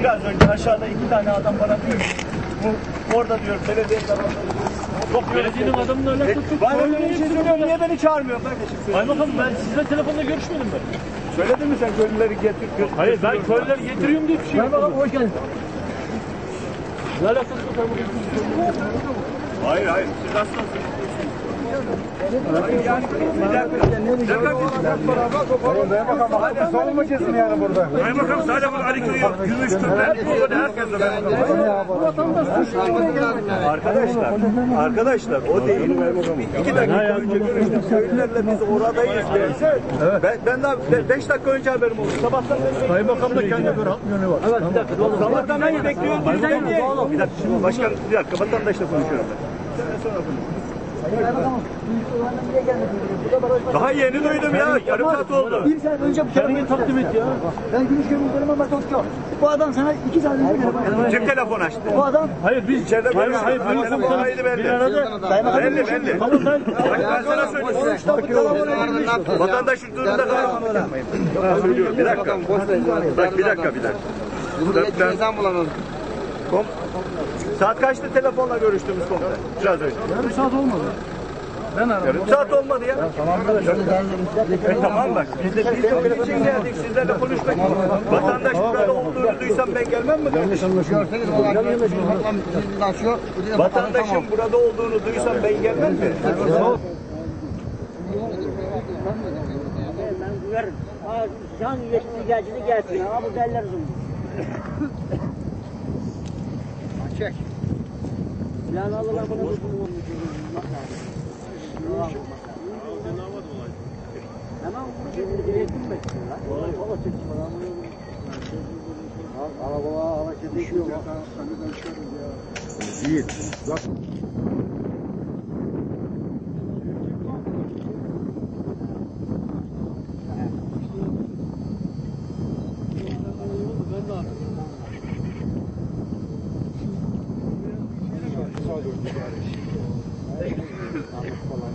Biraz önce aşağıda iki tane adam bana diyor. Bu orada diyor belediye tarafından. Yok Belediyenin adamını öyle tuttuk. Ben öyle bir şey söylüyorum. Niye beni çağırmıyor kardeşim? Kaymakam ben sizle telefonda görüşmedim ben. Söyledin mi sen köylüleri getir? Hayır ben köylüleri getiriyorum diye bir şey Kaymakam hoş geldin. Ne alakası var kaymakam? Hayır hayır. Siz hastasınız. Hayır, yani bir dakika. Ne Kaymakam hadi savunmayacağız mı yani burada? Kaymakam sadece bu Ali Köy'ü gümüştür. Burada herkes de Arkadaşlar, arkadaşlar o değil. İki dakika önce görüştük. Köylülerle biz oradayız derse ben, ben daha be- beş dakika önce haberim oldu. Sabahtan beri Kaymakam da kendine göre yönü var. Evet bir dakika. Sabahtan beri bekliyorum. Bir dakika, başkan bir dakika vatandaşla konuşuyorum ben. Sen sonra konuş. Daha yeni duydum ya. Yarım saat oldu. Bir saat önce bu Kendini takdim et ya. Ben Gümüşköy muhtarım ama Tokyo. Bu adam sana iki saat önce telefon Kim telefon açtı? Bu adam Hayır biz İçeride hayır, hayır, Telefon hayır, hayır, kaydı belli. bir arada Belli belli. Tamam ben ben sana söyleyeyim. Vatandaş huzurunda kalmasın. Ben söylüyorum. Bir dakika. Bak bir dakika bir dakika. Ben, ben, kom, saat kaçtı telefonla görüştüğümüz komutan? Biraz önce. yarım saat olmadı. Ben aradım. Yarım saat olmadı ya. E, tamam bak. Biz de biz de onun için geldik. Sizlerle konuşmak için. Vatandaş burada olduğunu duysam ben gelmem mi? Dedi, bakalım, Vatandaşın tamam. burada olduğunu duysam ben gelmem mi? Ben duyarım. Can geçti geldi gelsin. Ama bu derler uzun. Çek. Yani Allah bunu Hemen şimdi direktim bekliyorlar. Ola çektim adamı. Araba hareket ediyor. Arabaya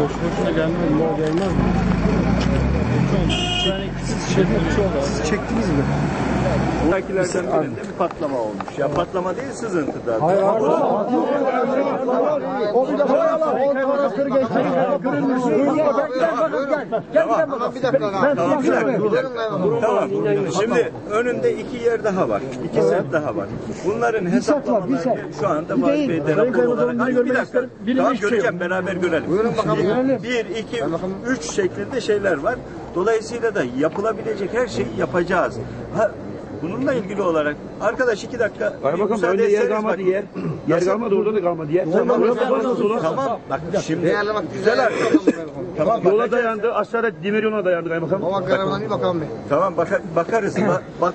boş boşuna gelmez mi? Gelmez mi? Yani siz şey Siz çektiniz mi? Buradakilerden birinde bir patlama olmuş. Ya patlama değil sızıntıda. Hayır O bir de o tarafları geçti. Görünmüş. Tamam bir dakika. Tamam bir dakika. Gidelim lan. Tamam. Şimdi önünde iki yer daha var. İki set daha var. Bunların hesaplamaları şu anda Vali Bey'de rapor olarak. Hayır, bir dakika. Tamam göreceğim beraber görelim. Buyurun bakalım. Bir, iki, üç şeklinde şeyler var. Dolayısıyla da yapılabilecek her şeyi yapacağız. Ha, bununla ilgili olarak arkadaş iki dakika Kaymakam müsaade önde yer kalmadı yer. Yer kalmadı orada da kalmadı yer. Tamam. Tamam. Bak şimdi bak güzel arkadaş. Tamam Yola dayandı. Aşağıda demir yoluna dayandı kaymakam. Karavan bir bakalım bir. Tamam baka- bakarız. Bak,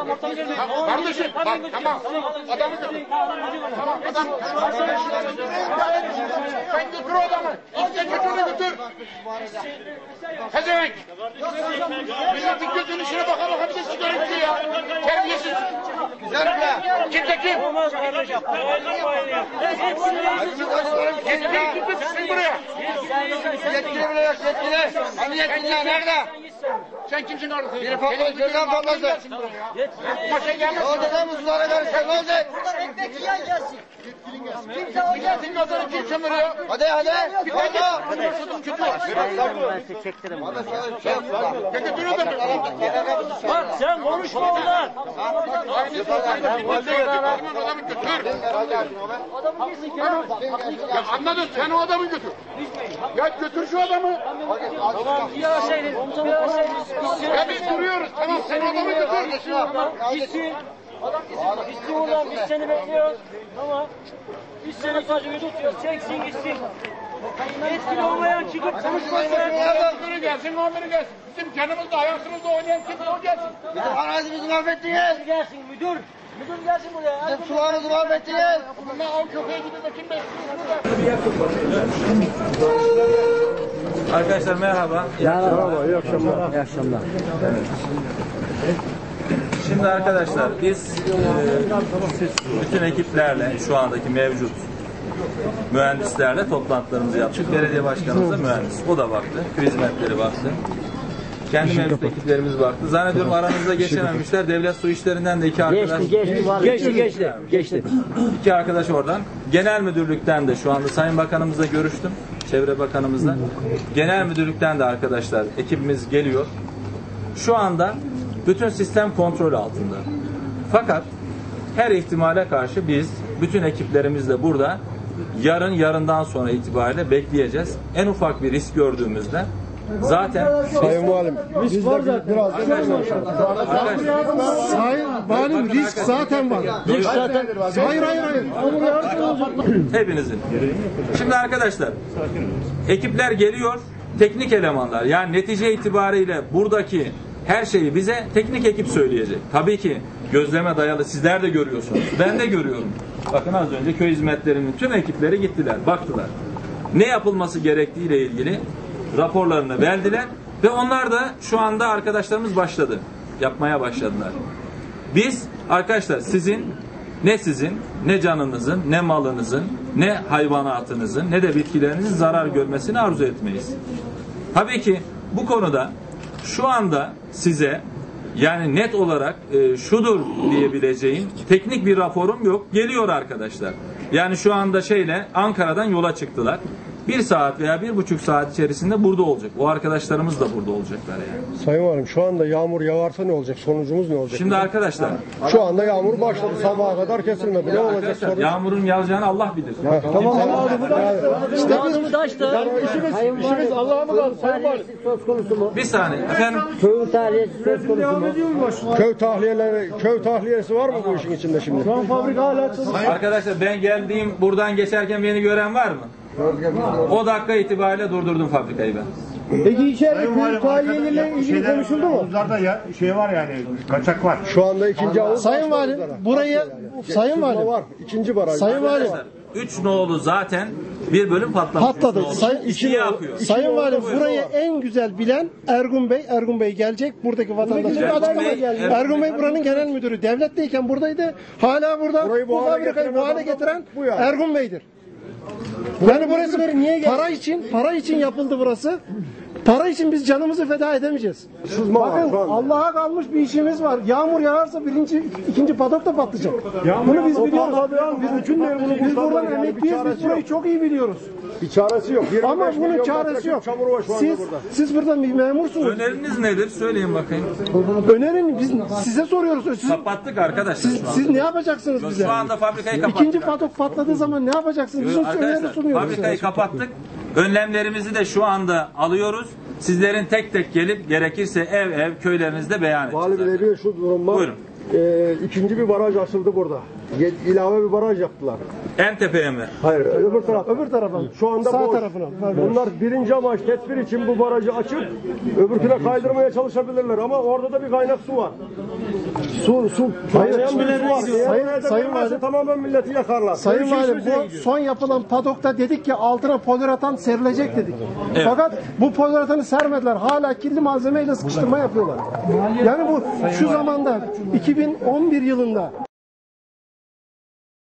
Tam ortamı gelmeyin. Kardeşim bak tamam. Adamı götür. Tamam adam. Sen götür o adamı. İşte götür götür. Pezevenk. Milletin gözünün içine baka baka bir de sigara içiyor ya. Terbiyesiz. Kimse kim? Olmaz kardeşim. Yetkili kim tutsun buraya? Yetkili bile yok yetkili. Hani yetkililer nerede? Sen kimsin orada? Biri patladı gözden patladı. Maşa gelmesin. Ne olacak lan bu sulara karışacak ne olacak? Ekmek yiyen gelsin. Kimse o Milletin gözünü kim sömürüyor? Hadi hadi. Bir dakika. Şuradan kötü. Şey yok burada. Ya götür o adamı. Bak sen konuşma oradan. Aynı geldik. Adamı götür. Ya anladın sen o adamı götür. Ya götür şu adamı. Tamam bir aşağıydı. Bir aşağıydı. Ya biz duruyoruz tamam sen o adamı götür. Gitsin. Adam gitsin. Gitsin oradan biz seni bekliyoruz. Tamam. Biz seni saçını tutuyoruz. Çeksin gitsin. Yetkili olmayan çıkıp konuşmasın. Biri gelsin biri gelsin. Bizim canımızda hayatımızda oynayan kim o gelsin. Bizim arazimizi mahvettiniz. Gelsin müdür. Müdür gelsin buraya. Bizim sularımızı mahvettiniz. Bunlar av köpeği gibi de kim besliyor burada? Arkadaşlar merhaba. Merhaba, iyi akşamlar. İyi akşamlar. Şimdi arkadaşlar biz e, bütün ekiplerle şu andaki mevcut mühendislerle toplantılarımızı yaptık. Belediye başkanımız da mühendis. O da baktı. Hizmetleri baktı. Kendi mevcut ekiplerimiz baktı. Zannediyorum aranızda geçememişler. Devlet su işlerinden de iki arkadaş. Geçti geçti. Geçti. İki arkadaş oradan. Genel müdürlükten de şu anda Sayın Bakanımızla görüştüm. Çevre Bakanımızla. Genel müdürlükten de arkadaşlar ekibimiz geliyor. Şu anda bütün sistem kontrol altında. Fakat her ihtimale karşı biz bütün ekiplerimizle burada yarın yarından sonra itibariyle bekleyeceğiz. En ufak bir risk gördüğümüzde zaten Sayın Valim, biz var zaten. Biraz Sayın Valim risk zaten var. Risk zaten. Hayır hayır hayır. Olacak. Hepinizin. Şimdi arkadaşlar ekipler geliyor teknik elemanlar yani netice itibariyle buradaki her şeyi bize teknik ekip söyleyecek. Tabii ki gözleme dayalı sizler de görüyorsunuz. Ben de görüyorum. Bakın az önce köy hizmetlerinin tüm ekipleri gittiler, baktılar. Ne yapılması gerektiğiyle ilgili raporlarını verdiler ve onlar da şu anda arkadaşlarımız başladı. Yapmaya başladılar. Biz arkadaşlar sizin ne sizin, ne canınızın, ne malınızın, ne hayvanatınızın, ne de bitkilerinizin zarar görmesini arzu etmeyiz. Tabii ki bu konuda şu anda size yani net olarak e, şudur diyebileceğim teknik bir raporum yok. Geliyor arkadaşlar. Yani şu anda şeyle Ankara'dan yola çıktılar. Bir saat veya bir buçuk saat içerisinde burada olacak. O arkadaşlarımız da burada olacaklar yani. Sayın Valim şu anda yağmur yağarsa ne olacak? Sonucumuz ne olacak? Şimdi arkadaşlar, Şu anda yağmur başladı. Sabaha kadar kesilmedi. Ne olacak arkadaşlar sonuç? yağmurun yağacağını Allah bilir. Tamam İşte biz taştı. İşimiz, işimiz Allah'a mı kaldı Sayın Valim? Söz konusu mu? Bir saniye efendim. Köyün tahliyesi söz konusu mu? Köy tahliyeleri, köy tahliyesi var mı bu işin içinde şimdi? Şu an fabrika hala Arkadaşlar ben geldiğim buradan geçerken beni gören var mı? O dakika itibariyle durdurdum fabrikayı ben. Peki içeride köy tahliyeleriyle ilgili konuşuldu mu? Buzlarda ya, şey var yani kaçak var. Şu anda ikinci avuz Sayın Valim burayı Sayın Valim var. İkinci baraj. Sayın Valim Arkadaşlar 3 nolu zaten bir bölüm patlamış. Patladı. Sayın, İkiye yapıyor. Sayın Valim burayı en güzel bilen Ergun Bey. Ergun Bey gelecek. Buradaki vatandaşlara Ergun açıklama Bey, geldi. Ergun Ergun Bey buranın genel müdürü. Devletteyken buradaydı. Hala burada. Bu fabrikayı getiren bu hale getiren bu. Ergun Bey'dir. Yani burası niye para için, para için yapıldı burası. Para için biz canımızı feda edemeyeceğiz. Sızma var Bakın şu anda. Allah'a kalmış bir işimiz var. Yağmur yağarsa birinci, ikinci padok da patlayacak. Bunu biz biliyoruz. Biz bütün bunu biz buradan emekliyiz. Biz burayı çok iyi biliyoruz. Bir çaresi yok. 25 Ama bunun çaresi yok. Çamur var şu anda Siz, burada. siz burada bir memursunuz. Öneriniz nedir? Söyleyin bakayım. Önerin biz size soruyoruz. Siz, Kapattık arkadaşlar siz, şu anda. siz ne yapacaksınız bize? Şu anda fabrikayı kapattık. İkinci padok patladığı zaman ne yapacaksınız? Bizim öneri Arkadaşlar sunuyoruz. fabrikayı kapattık. Önlemlerimizi de şu anda alıyoruz. Sizlerin tek tek gelip gerekirse ev ev köylerinizde beyan Vali edeceğiz. Bey bir şu durum var. Buyurun. Ee, ikinci bir baraj açıldı burada ilave bir baraj yaptılar. En tepeye mi? Hayır, öbür taraf. Öbür tarafa mı? Şu anda Sağ boş. tarafına. Bunlar birinci amaç tedbir için bu barajı açıp öbürküne kaydırmaya çalışabilirler ama orada da bir kaynak su var. Su, su. Hayır, su var. Sayın, sayın Valim. Tamamen milleti yakarlar. Sayın şey Valim bu son yapılan padokta dedik ki altına poliratan serilecek dedik. Evet. Fakat bu poliratanı sermediler. Hala kirli malzemeyle sıkıştırma yapıyorlar. Yani bu şu zamanda 2011 yılında